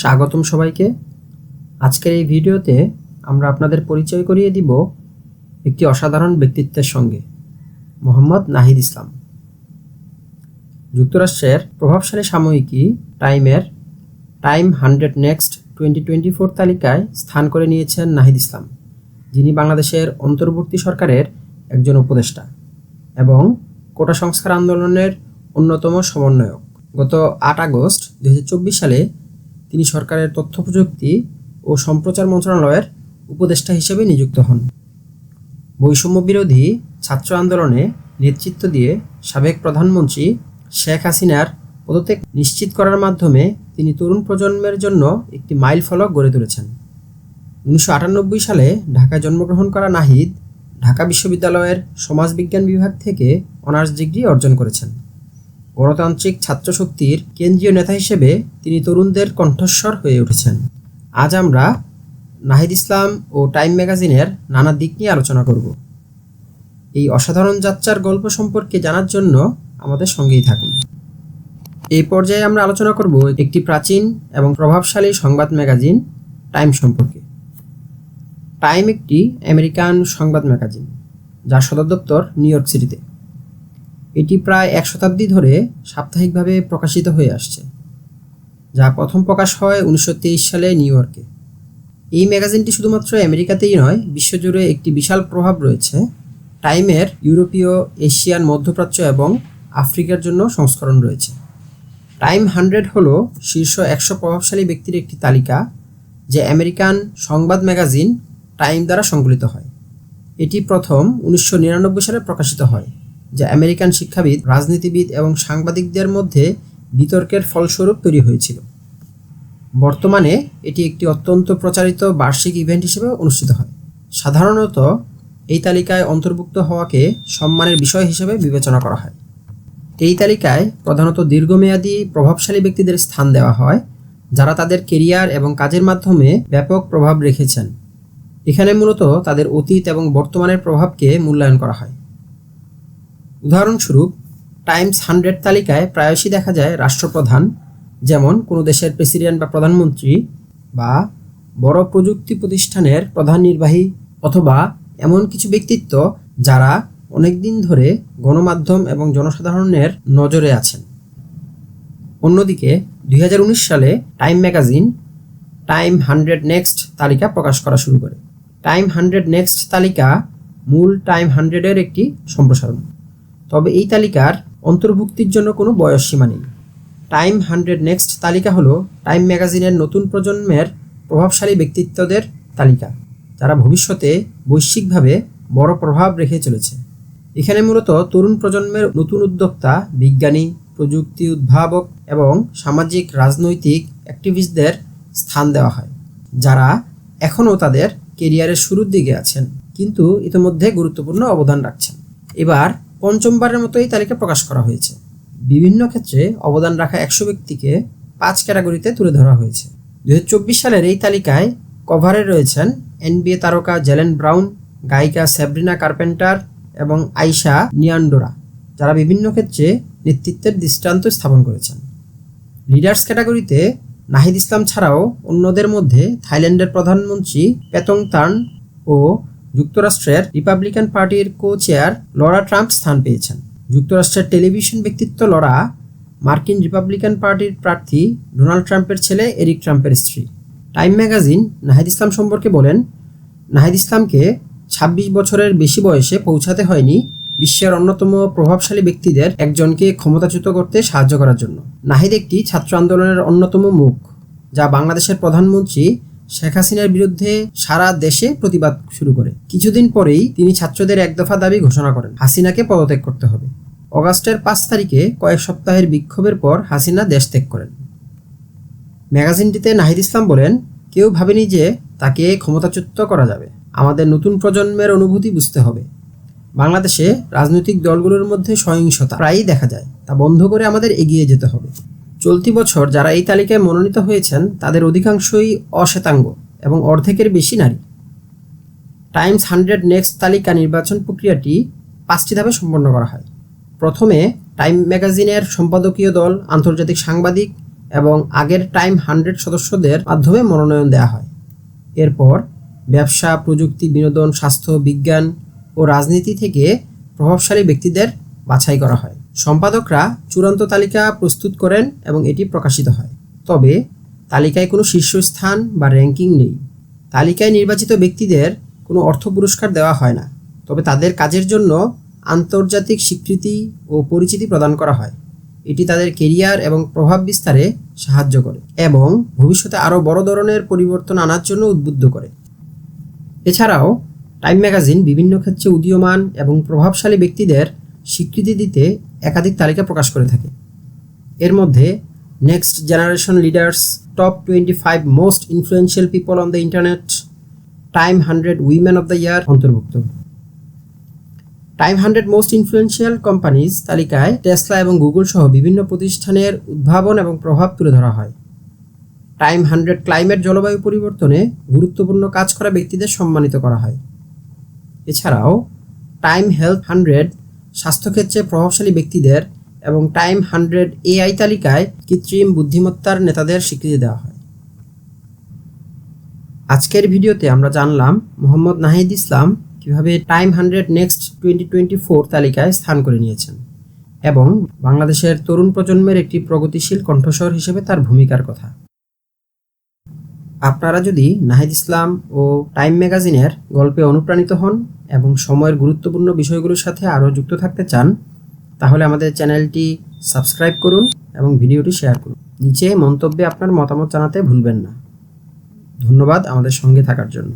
স্বাগতম সবাইকে। আজকের এই ভিডিওতে আমরা আপনাদের পরিচয় করিয়ে দিব একটি অসাধারণ ব্যক্তিত্বের সঙ্গে, মোহাম্মদ নাহিদ ইসলাম। যুক্তরাষ্ট্রের প্রভাবশালী সাময়িকী টাইমের Time hundred next twenty twenty four তালিকায় স্থান করে নিয়েছেন নাহিদ ইসলাম, যিনি বাংলাদেশের অন্তর্বর্তী সরকারের একজন উপদেষ্টা এবং কোটা সংস্কার আন্দোলনের অন্যতম সমন্বয়ক। গত আট আগস্ট দু হাজার চব্বিশ সালে তিনি সরকারের তথ্য প্রযুক্তি ও সম্প্রচার মন্ত্রণালয়ের উপদেষ্টা হিসেবে নিযুক্ত হন। বৈষম্য বিরোধী ছাত্র আন্দোলনে নেতৃত্ব দিয়ে সাবেক প্রধানমন্ত্রী শেখ হাসিনার পদত্যাগ নিশ্চিত করার মাধ্যমে তিনি তরুণ প্রজন্মের জন্য একটি মাইল ফলক গড়ে তুলেছেন। উনিশশো আটানব্বই সালে ঢাকায় জন্মগ্রহণ করা নাহিদ ঢাকা বিশ্ববিদ্যালয়ের সমাজবিজ্ঞান বিভাগ থেকে অনার্স ডিগ্রি অর্জন করেছেন। গণতান্ত্রিক ছাত্র শক্তির কেন্দ্রীয় নেতা হিসেবে তিনি তরুণদের কণ্ঠস্বর হয়ে উঠেছেন। আজ আমরা নাহিদ ইসলাম ও টাইম ম্যাগাজিনের নানা দিক নিয়ে আলোচনা করব। এই অসাধারণ যাত্রার গল্প সম্পর্কে জানার জন্য আমাদের সঙ্গেই থাকুন। এই পর্যায়ে আমরা আলোচনা করব একটি প্রাচীন এবং প্রভাবশালী সংবাদ ম্যাগাজিন, টাইম সম্পর্কে। টাইম একটি আমেরিকান সংবাদ ম্যাগাজিন, যার সদর দপ্তর নিউ ইয়র্ক সিটিতে। এটি প্রায় এক শতাব্দী ধরে সাপ্তাহিকভাবে প্রকাশিত হয়ে আসছে, যা প্রথম প্রকাশ হয় উনিশশো তেইশ সালে নিউ ইয়র্কে। এই ম্যাগাজিনটি শুধুমাত্র আমেরিকাতেই নয়, বিশ্বজুড়ে একটি বিশাল প্রভাব রয়েছে টাইমের ইউরোপীয়, এশিয়ান মধ্যপ্রাচ্য এবং আফ্রিকার জন্য সংস্করণ রয়েছে। টাইম হান্ড্রেড হল শীর্ষ একশো প্রভাবশালী ব্যক্তির একটি তালিকা, যে আমেরিকান সংবাদ ম্যাগাজিন টাইম দ্বারা সংকলিত হয়। এটি প্রথম উনিশশো নিরানব্বই সালে প্রকাশিত হয়। যা আমেরিকান শিক্ষাবিদ, রাজনীতিবিদ এবং সাংবাদিকদের মধ্যে বিতর্কের ফলস্বরূপ তৈরি হয়েছিল। বর্তমানে এটি একটি অত্যন্ত প্রচারিত বার্ষিক ইভেন্ট হিসেবে অনুষ্ঠিত হয়। সাধারণত এই তালিকায় অন্তর্ভুক্ত হওয়াকে সম্মানের বিষয় হিসেবে বিবেচনা করা হয়। এই তালিকায় প্রধানত দীর্ঘমেয়াদী প্রভাবশালী ব্যক্তিদের স্থান দেওয়া হয়, যারা তাদের কেরিয়ার এবং কাজের মাধ্যমে ব্যাপক প্রভাব রেখেছেন। এখানে মূলত তাদের অতীত এবং বর্তমানের প্রভাবকে মূল্যায়ন করা হয়। উদাহরণস্বরূপ, টাইমস হান্ড্রেড তালিকায় প্রায়শই দেখা যায় রাষ্ট্রপ্রধান, যেমন কোনো দেশের প্রেসিডেন্ট বা প্রধানমন্ত্রী বা বড় প্রযুক্তি প্রতিষ্ঠানের প্রধান নির্বাহী অথবা এমন কিছু ব্যক্তিত্ব যারা অনেক দিন ধরে গণমাধ্যম এবং জনসাধারণের নজরে আছেন। অন্যদিকে, দুই হাজার উনিশ সালে Time magazine Time hundred next তালিকা প্রকাশ করা শুরু করে। টাইম হান্ড্রেড নেক্সট তালিকা মূল টাইম হান্ড্রেডের একটি সম্প্রসারণ। তবে এই তালিকার অন্তর্ভুক্তির জন্য কোনো বয়স সীমা নেই। টাইম হান্ড্রেড নেক্সট তালিকা হলো টাইম ম্যাগাজিনের নতুন প্রজন্মের প্রভাবশালী ব্যক্তিত্বদের তালিকা, যারা ভবিষ্যতে বৈশ্বিকভাবে বড় প্রভাব রেখে চলেছে। এখানে মূলত তরুণ প্রজন্মের নতুন উদ্যোক্তা, বিজ্ঞানী, প্রযুক্তি উদ্ভাবক এবং সামাজিক, রাজনৈতিক অ্যাক্টিভিস্টদের স্থান দেওয়া হয়, যারা এখনও তাদের কেরিয়ারের শুরুর দিকে আছেন, কিন্তু ইতিমধ্যে গুরুত্বপূর্ণ অবদান রাখছেন। এবার পঞ্চমবারের মতো এই তালিকা প্রকাশ করা হয়েছে। বিভিন্ন ক্ষেত্রে অবদান রাখা একশো ব্যক্তিকে পাঁচ ক্যাটাগরিতে তুলে ধরা হয়েছে। দু হাজার চব্বিশ সালের এই তালিকায় কভারে রয়েছেন এনবিএ তারকা জেলেন ব্রাউন, গায়িকা স্যাব্রিনা কার্পেন্টার এবং আইশা নিয়ান্ডোরা, যারা বিভিন্ন ক্ষেত্রে নেতৃত্বের দৃষ্টান্ত স্থাপন করেছেন। লিডার্স ক্যাটাগরিতে নাহিদ ইসলাম ছাড়াও অন্যদের মধ্যে থাইল্যান্ডের প্রধানমন্ত্রী পেতং তান ও যুক্তরাষ্ট্রের রিপাবলিকান পার্টির কো চেয়ার লরা ট্রাম্প স্থান পেয়েছেন। যুক্তরাষ্ট্রের টেলিভিশন ব্যক্তিত্ব লরা মার্কিন রিপাবলিকান পার্টির প্রার্থী ডোনাল্ড ট্রাম্পের ছেলে এরিক ট্রাম্পের স্ত্রী। টাইম ম্যাগাজিন নাহিদ ইসলাম সম্পর্কে বলেন, নাহিদ ইসলামকে ছাব্বিশ বছরের বেশি বয়সে পৌঁছাতে হয়নি বিশ্বের অন্যতম প্রভাবশালী ব্যক্তিদের একজনকে ক্ষমতাচ্যুত করতে সাহায্য করার জন্য। নাহিদ একটি ছাত্র আন্দোলনের অন্যতম মুখ, যা বাংলাদেশের প্রধানমন্ত্রী শেখ হাসিনার বিরুদ্ধে সারা দেশে প্রতিবাদ শুরু করে। কিছুদিন পরেই তিনি ছাত্রদের এক দফা দাবি ঘোষণা করেন, হাসিনাকে পদত্যাগ করতে হবে। অগাস্টের পাঁচ তারিখে কয়েক সপ্তাহের বিক্ষোভের পর হাসিনা দেশ ত্যাগ করেন। ম্যাগাজিনটিতে নাহিদ ইসলাম বলেন, কেউ ভাবেনি যে তাকে ক্ষমতাচ্যুত করা যাবে। আমাদের নতুন প্রজন্মের অনুভূতি বুঝতে হবে। বাংলাদেশে রাজনৈতিক দলগুলোর মধ্যে সহিংসতা প্রায়ই দেখা যায়। তা বন্ধ করে আমাদের এগিয়ে যেতে হবে। চলতি বছর যারা এই তালিকায় মনোনীত হয়েছেন, তাদের অধিকাংশই অশ্বেতাঙ্গ এবং অর্ধেকের বেশি নারী। টাইমস হান্ড্রেড নেক্সট তালিকা নির্বাচন প্রক্রিয়াটি পাঁচটি ধাপে সম্পন্ন করা হয়। প্রথমে টাইম ম্যাগাজিনের সম্পাদকীয় দল, আন্তর্জাতিক সাংবাদিক এবং আগের টাইম হান্ড্রেড সদস্যদের মাধ্যমে মনোনয়ন দেওয়া হয়। এরপর ব্যবসা, প্রযুক্তি, বিনোদন, স্বাস্থ্য, বিজ্ঞান ও রাজনীতি থেকে প্রভাবশালী ব্যক্তিদের বাছাই করা হয়। সম্পাদকরা চূড়ান্ত তালিকা প্রস্তুত করেন এবং এটি প্রকাশিত হয়। তবে তালিকায় কোনো শীর্ষস্থান বা র্যাঙ্কিং নেই। তালিকায় নির্বাচিত ব্যক্তিদের কোনো অর্থ পুরস্কার দেওয়া হয় না। তবে তাদের কাজের জন্য আন্তর্জাতিক স্বীকৃতি ও পরিচিতি প্রদান করা হয়। এটি তাদের কেরিয়ার এবং প্রভাব বিস্তারে সাহায্য করে এবং ভবিষ্যতে আরও বড় ধরনের পরিবর্তন আনার জন্য উদ্বুদ্ধ করে। এছাড়াও, টাইম ম্যাগাজিন বিভিন্ন ক্ষেত্রে উদীয়মান এবং প্রভাবশালী ব্যক্তিদের স্বীকৃতি দিতে একাধিক তালিকা প্রকাশ করে থাকে। এর মধ্যে next generation leaders top twenty five most influential people on the internet Time hundred women of the year অন্তর্ভুক্ত। Time hundred most influential companies তালিকায় টেসলা এবং গুগল সহ বিভিন্ন প্রতিষ্ঠানের উদ্ভাবন এবং প্রভাব তুলে ধরা হয়। টাইম হান্ড্রেড ক্লাইমেট জলবায়ু পরিবর্তনে গুরুত্বপূর্ণ কাজ করা ব্যক্তিদের সম্মানিত করা হয়। এছাড়াও টাইম হেলথ হান্ড্রেড স্বাস্থ্যক্ষেত্রে প্রভাবশালী ব্যক্তিদের এবং টাইম হান্ড্রেড এআই তালিকায় কৃত্রিম বুদ্ধিমত্তার নেতাদের স্বীকৃতি দেওয়া হয়। আজকের ভিডিওতে আমরা জানলাম মোহাম্মদ নাহিদ ইসলাম কীভাবে Time hundred next twenty twenty four তালিকায় স্থান করে নিয়েছেন এবং বাংলাদেশের তরুণ প্রজন্মের একটি প্রগতিশীল কণ্ঠস্বর হিসেবে তার ভূমিকার কথা। আপনারা যদি নাহিদ ইসলাম ও টাইম ম্যাগাজিনের গল্পে অনুপ্রাণিত হন এবং সময়ের গুরুত্বপূর্ণ বিষয়গুলোর সাথে আরও যুক্ত থাকতে চান, তাহলে আমাদের চ্যানেলটি সাবস্ক্রাইব করুন এবং ভিডিওটি শেয়ার করুন। নিচে মন্তব্যে আপনার মতামত জানাতে ভুলবেন না। ধন্যবাদ আমাদের সঙ্গে থাকার জন্য।